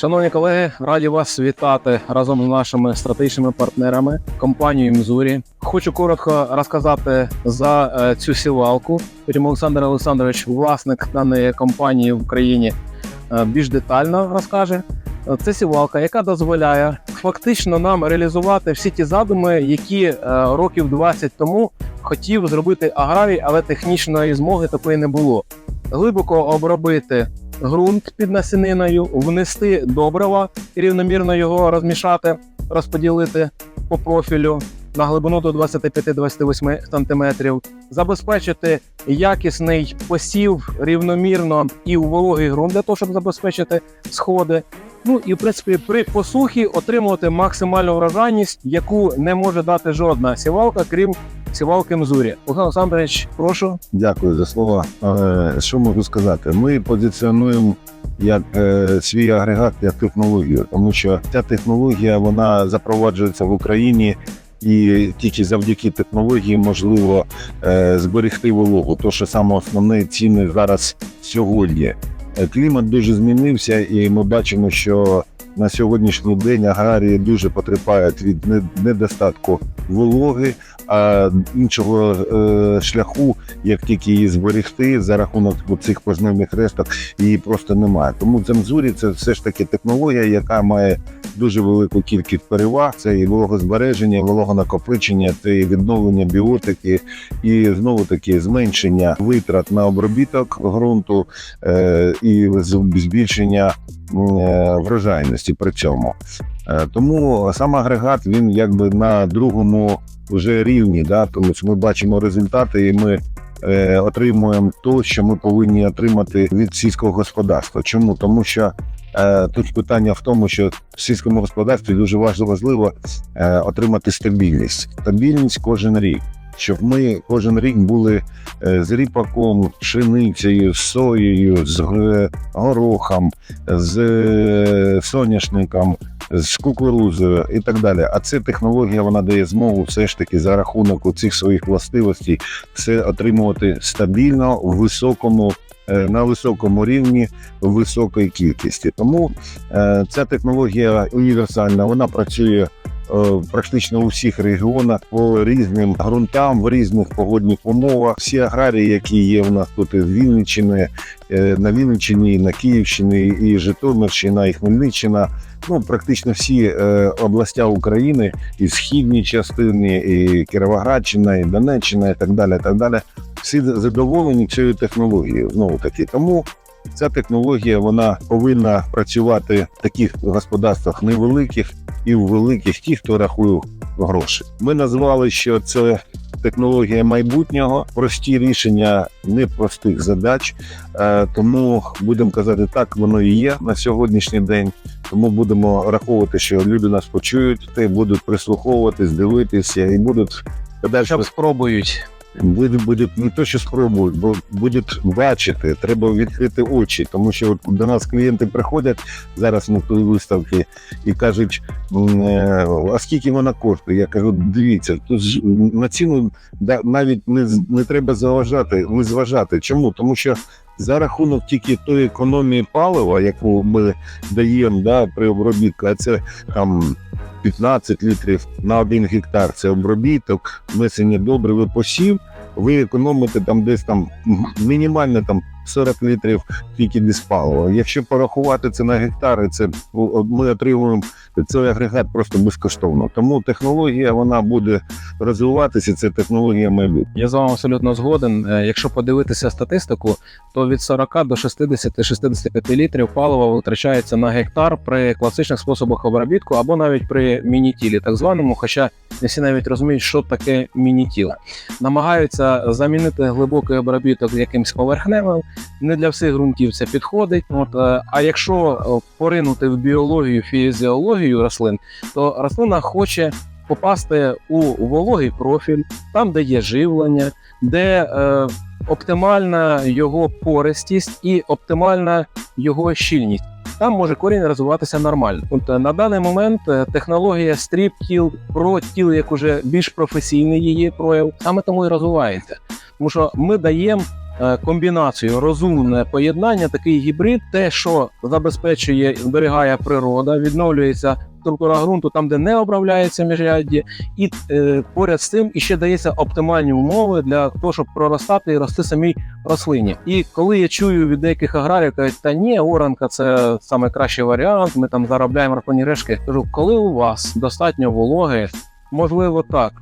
Шановні колеги, раді вас вітати разом з нашими стратегічними партнерами компанією Мзурі. Хочу коротко розказати за е, цю сівалку. Потім Олександр Олександрович, власник даної компанії в Україні, е, більш детально розкаже. Е, Це сівалка, яка дозволяє фактично нам реалізувати всі ті задуми, які років 20 тому хотів зробити аграрій, але технічної змоги такої не було. Глибоко обробити ґрунт під насіниною, внести добрива, рівномірно його розмішати, розподілити по профілю на глибину до 25-28 см, забезпечити якісний посів рівномірно і у вологий ґрунт для того, щоб забезпечити сходи. Ну і в принципі при посухі отримувати максимальну врожайність, яку не може дати жодна сівалка, крім сівалки Мзурі. Олександр Олександрович, прошу. Дякую за слова. Е, Що можу сказати? Ми позиціонуємо як е, свій агрегат як технологію, тому що ця технологія вона запроваджується в Україні. І тільки завдяки технології можливо е, зберегти вологу. То, що саме основне ціни зараз сьогодні. Е, Клімат дуже змінився, і ми бачимо, що на сьогоднішній день аграрії дуже потерпають від не- недостатку вологи, а іншого е, шляху, як тільки її зберегти за рахунок цих пожнивних решток, її просто немає. Тому Земзурі це все ж таки технологія, яка має дуже велику кількість переваг. Це і вологозбереження, вологонакопичення, це і відновлення біотики, і знову таки зменшення витрат на обробіток ґрунту е, і збільшення врожайності при цьому. Е, Тому сам агрегат він якби на другому вже рівні, да, тому що ми бачимо результати, і ми е, отримуємо те, що ми повинні отримати від сільського господарства. Чому? Тому що е, тут питання в тому, що в сільському господарстві дуже важливо е, отримати стабільність. Стабільність кожен рік. Щоб ми кожен рік були е, з ріпаком, пшеницею, соєю, з горохом, з е, соняшником, з кукурузою і так далі. А ця технологія вона дає змогу все ж таки за рахунок цих своїх властивостей все отримувати стабільно в високому. е, На високому рівні в високій кількості. Тому е, ця технологія універсальна, вона працює е, практично у всіх регіонах по різним ґрунтам, в різних погодних умовах. Всі аграрії, які є у нас тут із Вінниччини, е, на Вінниччині, на Київщині, і Житомирщина, і Хмельниччина. Ну, практично всі е, областя України, і східні частини, і Кіровоградщина, і Донеччина, і так далі. І так далі. Всі задоволені цією технологією. Знову таки, тому ця технологія вона повинна працювати в таких господарствах невеликих і в великих, ті, хто рахує гроші. Ми назвали, що це технологія майбутнього, прості рішення непростих задач. Е, тому будемо казати, так воно і є на сьогоднішній день. Тому будемо раховувати, що люди нас почують, й будуть прислуховуватись, дивитися і будуть подальше спробують. Будуть, будуть не то, що спробують, бо будуть бачити. Треба відкрити очі, тому що от до нас клієнти приходять зараз на тої виставки і кажуть: е, а скільки вона коштує? Я кажу, дивіться, тут на ціну навіть не, не треба заважати, не зважати. Чому? Тому що за рахунок тільки тої економії палива, яку ми даємо да, при обробітку, а це там 15 літрів на один гектар. Це обробіток, внесення добрив і посів. Ви економите там десь там мінімально там 40 літрів тільки диспалива. Якщо порахувати це на гектари, це ми отримуємо цей агрегат просто безкоштовно. Тому технологія вона буде розвиватися. Це технологія майбутнього. Я з вами абсолютно згоден. Е, Якщо подивитися статистику, то від 40 до 60-65 літрів палива витрачається на гектар при класичних способах обробітку або навіть при мінітілі, так званому. Хоча не всі навіть розуміють, що таке мінітіл. Намагаються замінити глибокий обробіток якимсь поверхневим. Не для всіх ґрунтів це підходить. От, е, а якщо е, поринути в біологію, фізіологію рослин, то рослина хоче попасти у вологий профіль, там, де є живлення, де е, оптимальна його пористість і оптимальна його щільність. Там може корінь розвиватися нормально. От е, на даний момент технологія стріп тіл, про тіл як уже більш професійний її прояв, саме тому і розвивається. Тому що ми даємо комбінацію, розумне поєднання, такий гібрид, те, що забезпечує, зберігає природа, відновлюється структура ґрунту там, де не обробляється міжряддя, і е, поряд з цим іще дається оптимальні умови для того, щоб проростати і рости самій рослині. І коли я чую від деяких аграрів, кажуть, та ні, оранка це саме кращий варіант, ми там заробляємо рахунні решки. Кажу, коли у вас достатньо вологи. Можливо, так.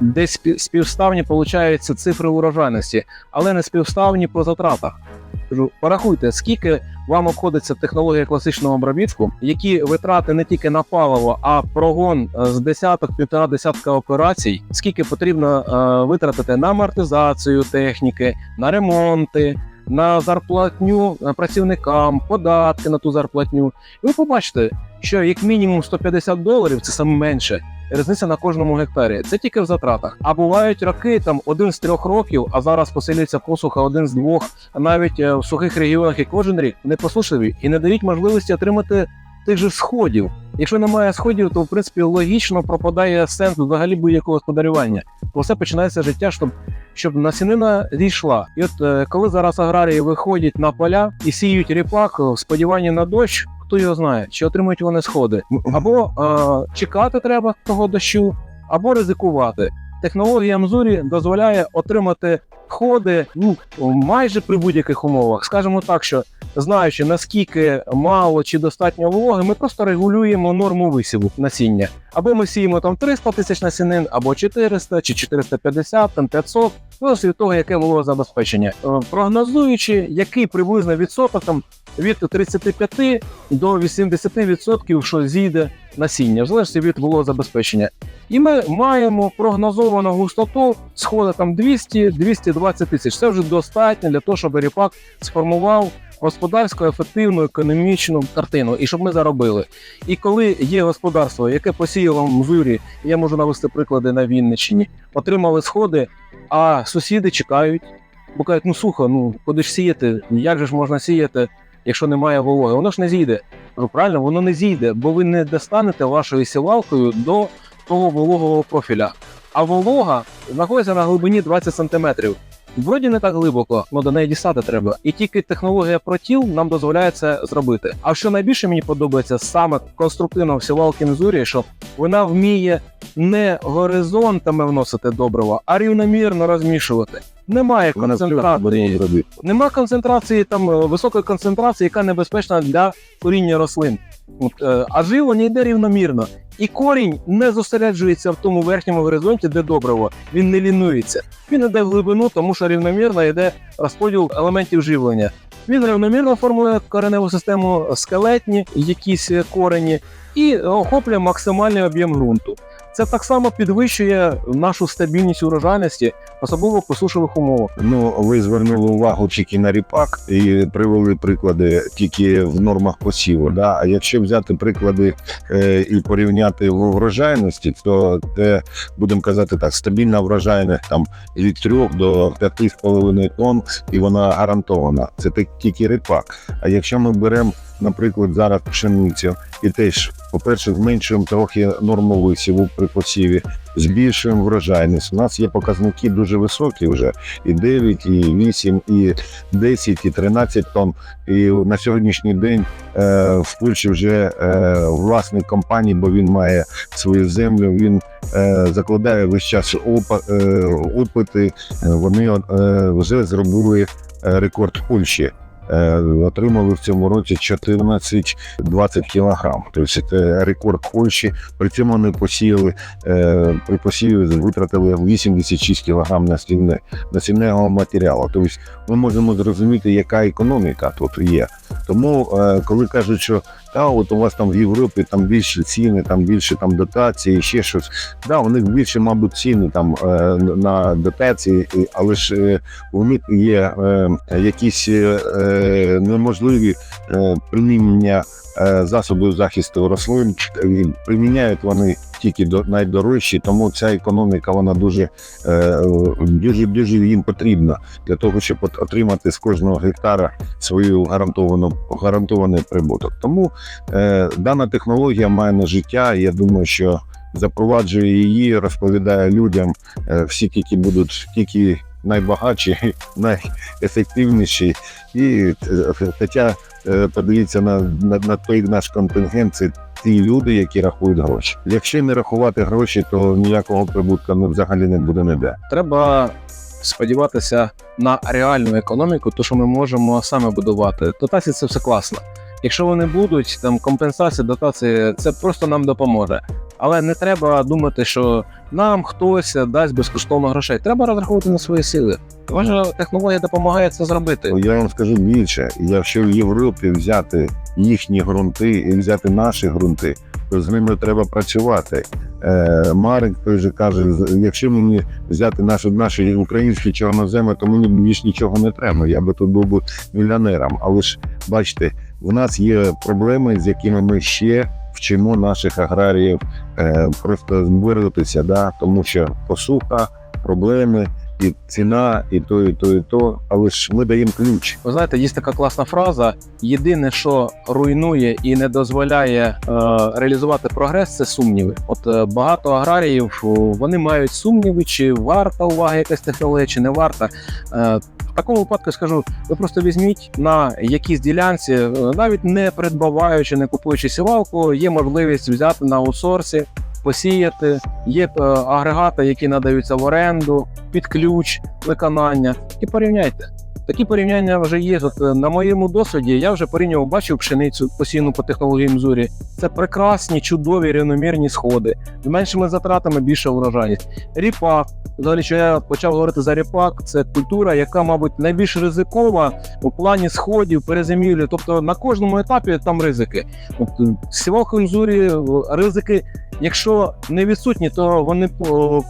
Десь співставні получаються цифри урожайності, але не співставні по затратах. Порахуйте, скільки вам обходиться технологія класичного обробітку, які витрати не тільки на паливо, а прогон е, з десяток, півтора десятка операцій, скільки потрібно е, витратити на амортизацію техніки, на ремонти, на зарплатню е, працівникам, податки на ту зарплатню. І ви побачите, що як мінімум 150 доларів це саме менше. Різниця на кожному гектарі. Це тільки в затратах. А бувають роки там один з трьох років, а зараз поселюється посуха один з двох, навіть е, в сухих регіонах і кожен рік не посушливі і не дають можливості отримати тих же сходів. Якщо немає сходів, то в принципі логічно пропадає сенс взагалі будь-якого господарювання. Бо все починається життя, щоб, щоб насінина зійшла. І от е, коли зараз аграрії виходять на поля і сіють ріпак в сподіванні на дощ, хто його знає, чи отримують вони сходи. Або е, чекати треба того дощу, або ризикувати. Технологія Мзурі дозволяє отримати входи ну, майже при будь-яких умовах. Скажімо так, що знаючи наскільки мало чи достатньо вологи, ми просто регулюємо норму висіву насіння. Або ми сіємо там 300 тисяч насінин, або 400, чи 450, там 500, залежить від того, яке було забезпечення, Прогнозуючи, який приблизно відсоток там від 35 до 80%, що зійде насіння, в залежності від забезпечення, І ми маємо прогнозовану густоту сходу там 200-220 тисяч. Це вже достатньо для того, щоб ріпак сформував господарську, ефективну, економічну картину, і щоб ми заробили. І коли є господарство, яке посіяло в Мзурі, я можу навести приклади на Вінниччині, отримали сходи, а сусіди чекають, бо кажуть, ну сухо, ну куди ж сіяти? Як же ж можна сіяти, якщо немає вологи? Воно ж не зійде. Кажу, правильно, воно не зійде, бо ви не достанете вашою сівалкою до того вологого профіля. А волога знаходиться на глибині 20 см. Вроді не так глибоко, але до неї дістати треба. І тільки технологія протіл нам дозволяє це зробити. А що найбільше мені подобається саме конструктивно в сівалки Мзурі, що вона вміє не горизонтами вносити добрива, а рівномірно розмішувати. Немає концентрації. Нема концентрації там е, високої концентрації, яка небезпечна для коріння рослин. Е, а живлення йде рівномірно. І корінь не зосереджується в тому верхньому горизонті, де добриво. Він не лінується. Він йде в глибину, тому що рівномірно йде розподіл елементів живлення. Він рівномірно формує кореневу систему скелетні, якісь е, корені, і охоплює максимальний об'єм ґрунту. Це так само підвищує нашу стабільність урожайності, особливо в посушливих умовах. Ну, ви звернули увагу тільки на ріпак і привели приклади тільки в нормах посіву. Да? А якщо взяти приклади е, і порівняти в врожайності, то це будемо казати так: стабільна врожайність там від 3 до 5,5 тонн, і вона гарантована. Це тільки ріпак. А якщо ми беремо, наприклад, зараз пшеницю, і теж, по-перше, зменшуємо трохи норму висіву при посіві, збільшуємо врожайність. У нас є показники дуже високі вже і 9, і 8, і 10, і 13 тонн. І на сьогоднішній день е, в Польщі вже е, власник компанії, бо він має свою землю, він е, закладає весь час опа, е, опити. Вони е, вже зробили рекорд Польщі. Е, Отримали в цьому році 14-20 кілограм. Тобто це рекорд Польщі. При цьому вони посіяли е, при посіві витратили 86 кілограм насінне, насінного матеріалу. Тобто ми можемо зрозуміти, яка економіка тут є. Тому, е, коли кажуть, що та от у вас там в Європі там більше ціни, там більше там дотації, ще щось. Да, у них більше, мабуть, ціни там е, на дотації, але ж е, у них є е, якісь неможливі примінення засобів захисту рослин. Приміняють вони тільки до найдорожчі, тому ця економіка вона дуже, е, дуже, дуже їм потрібна для того, щоб отримати з кожного гектара свою гарантовану гарантований прибуток. Тому е, дана технологія має на життя. Я думаю, що запроваджує її, розповідає людям. Е, всі тільки будуть тільки найбагатші, найефективніші. І хоча подається на, на, на той наш контингент, це ті люди, які рахують гроші. Якщо не рахувати гроші, то ніякого прибутку ну, взагалі не буде ніде. Треба сподіватися на реальну економіку, то що ми можемо саме будувати. Дотації це все класно. Якщо вони будуть, там компенсація, дотації, це просто нам допоможе. Але не треба думати, що нам хтось дасть безкоштовно грошей. Треба розраховувати на свої сили. Ваша технологія допомагає це зробити. Я вам скажу більше, якщо в Європі взяти їхні ґрунти і взяти наші ґрунти, то з ними треба працювати. Е, Марик той же каже: якщо мені взяти наші, наші українські чорноземи, то мені більш нічого не треба. Я би тут був би мільйонером. Але ж бачите, в нас є проблеми, з якими ми ще вчимо наших аграріїв е, просто вирватися, да? тому що посуха, проблеми. І ціна, і то, і то, і то. Але ж ми даємо ключ. Ви знаєте, є така класна фраза: єдине, що руйнує і не дозволяє е, реалізувати прогрес, це сумніви. От е, багато аграріїв вони мають сумніви, чи варта уваги якась технологія, чи не варта. Е, в такому випадку скажу, ви просто візьміть на якійсь ділянці, е, навіть не придбаваючи, не купуючи сівалку, є можливість взяти на аутсорсі, посіяти. Є е, агрегати, які надаються в оренду, під ключ, виконання. І порівняйте. Такі порівняння вже є. От е, на моєму досвіді я вже порівнював, бачив пшеницю посіяну по технологіям зорі. Це прекрасні, чудові, рівномірні сходи з меншими затратами більша врожайність. Ріпак. Взагалі, що я почав говорити за ріпак, це культура, яка, мабуть, найбільш ризикова у плані сходів, перезимівлі. Тобто на кожному етапі там ризики. От е, з сівалкою зорі е, ризики, якщо не відсутні, то вони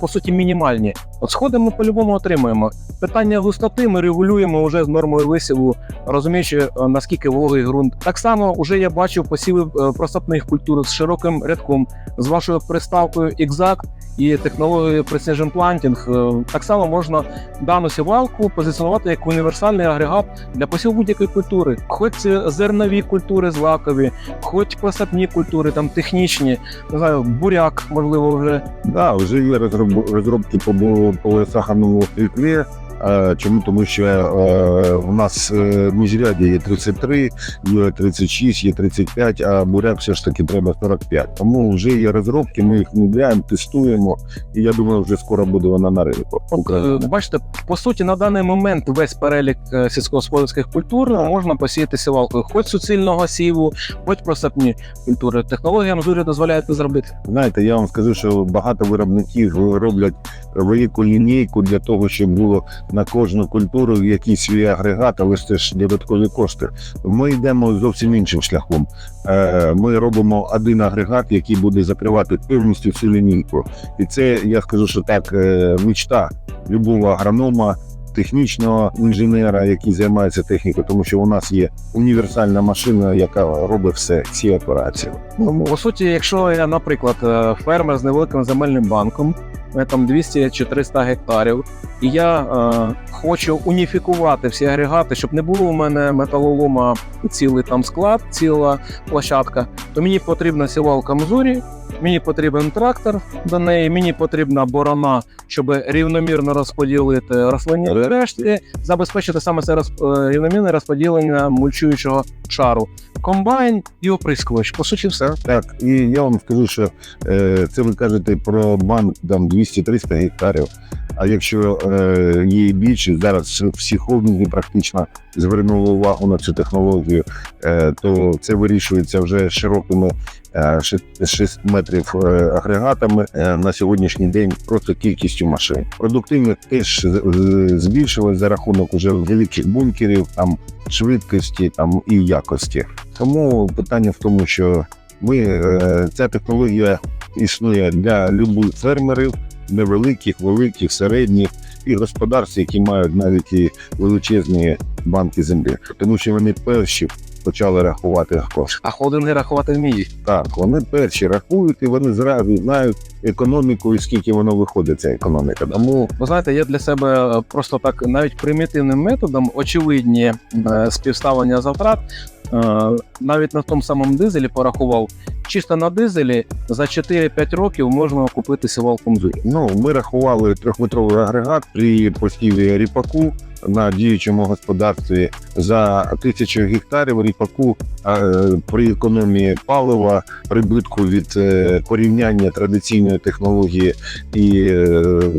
по, суті мінімальні. От сходи ми по-любому отримуємо. Питання густоти ми регулюємо вже з нормою висіву, розуміючи е, наскільки вологий ґрунт. Так само вже я бачив посіви е, просапних культур з широким рядком, з вашою приставкою Exact і технологією Precision Planting. Е, Так само можна дану сівалку позиціонувати як універсальний агрегат для посіву будь-якої культури, хоч це зернові культури злакові, хоч просапні культури, там технічні, не знаю, буряк, можливо, вже Да, вже є розроб- розробки по, по сахарному світлі. Е, Чому? Тому що е, у нас е, в міжряді є 33, є 36, є 35, а буряк все ж таки треба 45. Тому вже є розробки, ми їх внедряємо, тестуємо, і я думаю, вже скоро буде вона на ринку. От, е, бачите, по суті, на даний момент весь перелік е, сільськогосподарських культур можна посіяти сівалкою, хоч суцільного сіву, хоч просапні культури. Технологія Мзурі дозволяє це зробити. Знаєте, я вам скажу, що багато виробників роблять велику лінійку для того, щоб було на кожну культуру якийсь свій агрегат, але ж це ж додаткові кошти. Ми йдемо зовсім іншим шляхом. Е, Ми робимо один агрегат, який буде закривати повністю цю лінійку. І це я скажу, що так, е, мечта любого агронома. Технічного інженера, який займається технікою, тому що у нас є універсальна машина, яка робить все ці операції. Ну, по суті, якщо я, наприклад, е, фермер з невеликим земельним банком, там 200 чи 300 гектарів, і я е, хочу уніфікувати всі агрегати, щоб не було у мене металолома цілий там склад, ціла площадка, то мені потрібна сівалка Мзурі, мені потрібен трактор до неї, мені потрібна борона, щоб рівномірно розподілити рослинні решти, забезпечити саме це розп- е, рівномірне розподілення мульчуючого шару. Комбайн і оприскувач. По суті, все. Так, і я вам скажу, що е, це ви кажете про банк там 200-300 гектарів. А якщо е, і більше, зараз всі холдинги практично звернули увагу на цю технологію, е, то це вирішується вже широкими е, 6 метрів е, агрегатами е, на сьогоднішній день просто кількістю машин. Продуктивність теж з- збільшилась за рахунок уже великих бункерів, там швидкості там і якості. Тому питання в тому, що ми е, ця технологія існує для любих фермерів, невеликих, великих, середніх і господарств, які мають навіть і величезні банки землі, тому що вони перші почали рахувати кошти. А холдинги рахувати вміють. Так, вони перші рахують, і вони зразу знають економіку і скільки воно виходить, ця економіка. Тому Ви знаєте, я для себе е, просто так навіть примітивним методом очевидні е, співставлення затрат. Е, Навіть на тому самому дизелі порахував, чисто на дизелі за 4-5 років можна купити сівалку Мзурі. Ну, ми рахували трьохметровий агрегат при посіві ріпаку на діючому господарстві за тисячу гектарів ріпаку е, при економії палива, прибитку від е, порівняння традиційної технології і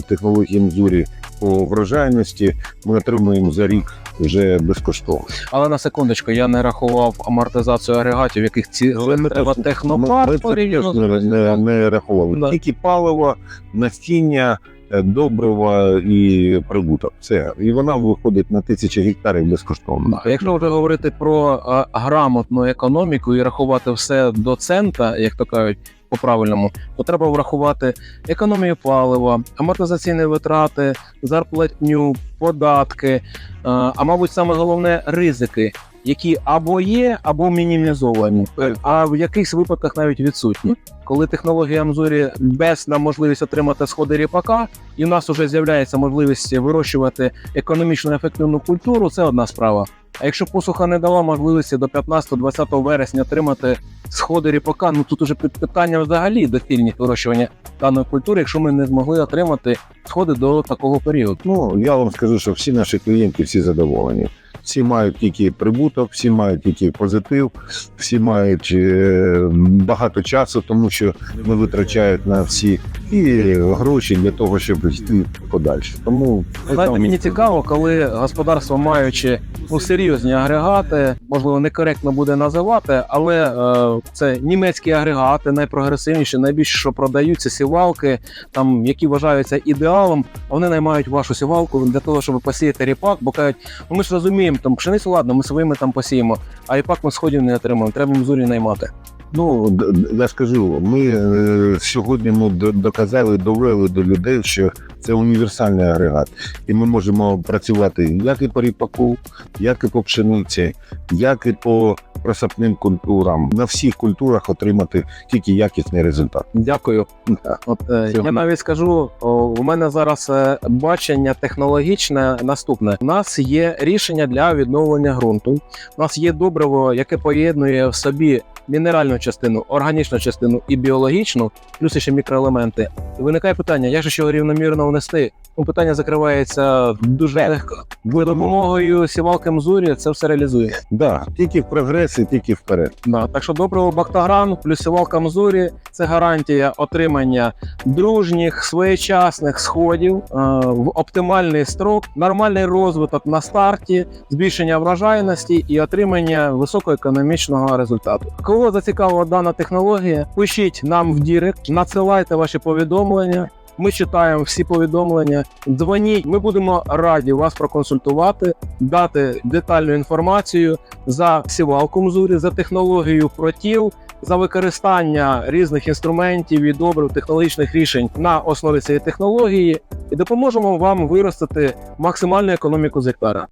технології Мзурі по врожайності ми отримуємо за рік вже безкоштовно. Але на секундочку, я не рахував амортизацію агрегатів, яких ці треба Ми технопарк це порівняно. теж не, не, не рахували. Да. Тільки паливо, насіння, е, добрива і прибуток. Все. І вона виходить на тисячі гектарів безкоштовно. А Якщо вже говорити про е, грамотну економіку і рахувати все до цента, як то кажуть, по-правильному, то треба врахувати економію палива, амортизаційні витрати, зарплатню, податки, е, а мабуть, саме головне ризики, які або є, або мінімізовані, е, а в якихось випадках навіть відсутні. Коли технологія Амзорі дасть нам можливість отримати сходи ріпака, і в нас вже з'являється можливість вирощувати економічно ефективну культуру, це одна справа. А якщо посуха не дала можливості до 15-20 вересня отримати сходи ріпака, ну тут уже під питання взагалі доцільність вирощування даної культури, якщо ми не змогли отримати сходи до такого періоду. Ну я вам скажу, що всі наші клієнти всі задоволені. Всі мають тільки прибуток, всі мають тільки позитив, всі мають е, багато часу, тому що ми витрачають на всі і гроші для того, щоб йти подальше. Тому Знаєте, мені цікаво, коли господарство маючи ну, серйозні агрегати, можливо, некоректно буде називати, але е, це німецькі агрегати, найпрогресивніші, найбільше, що продаються сівалки, там які вважаються ідеалом. Вони наймають вашу сівалку для того, щоб посіяти ріпак, бо кажуть, ну ми ж розуміємо, там пшеницю, ладно, ми своїми там посіємо, а ріпак ми сходів не отримаємо. Треба мзурі наймати. Ну, я скажу, ми е, сьогодні ну, доказали, довели до людей, що це універсальний агрегат. І ми можемо працювати як і по ріпаку, як і по пшениці, як і по просапним культурам. На всіх культурах отримати тільки якісний результат. Дякую. От е, Всього. я навіть скажу, у мене зараз е, бачення технологічне наступне. У нас є рішення для відновлення ґрунту. У нас є добриво, яке поєднує в собі мінеральну частину, органічну частину і біологічну, плюс ще мікроелементи. Виникає питання, як же його рівномірно внести? Ну, питання закривається дуже легко. За допомогою сівалки Мзурі це все реалізує. Да, тільки в прогресі, тільки вперед. Да, так що доброго Бактагран плюс сівалка Мзурі це гарантія отримання дружніх, своєчасних сходів е, в оптимальний строк, нормальний розвиток на старті, збільшення врожайності і отримання високоекономічного результату. Кого зацікавила дана технологія, пишіть нам в Дірект, надсилайте ваші повідомлення. Ми читаємо всі повідомлення. Дзвоніть, ми будемо раді вас проконсультувати, дати детальну інформацію за сівалку Мзурі, за технологію протіл, за використання різних інструментів і добрив технологічних рішень на основі цієї технології, і допоможемо вам виростити максимальну економіку з гектара.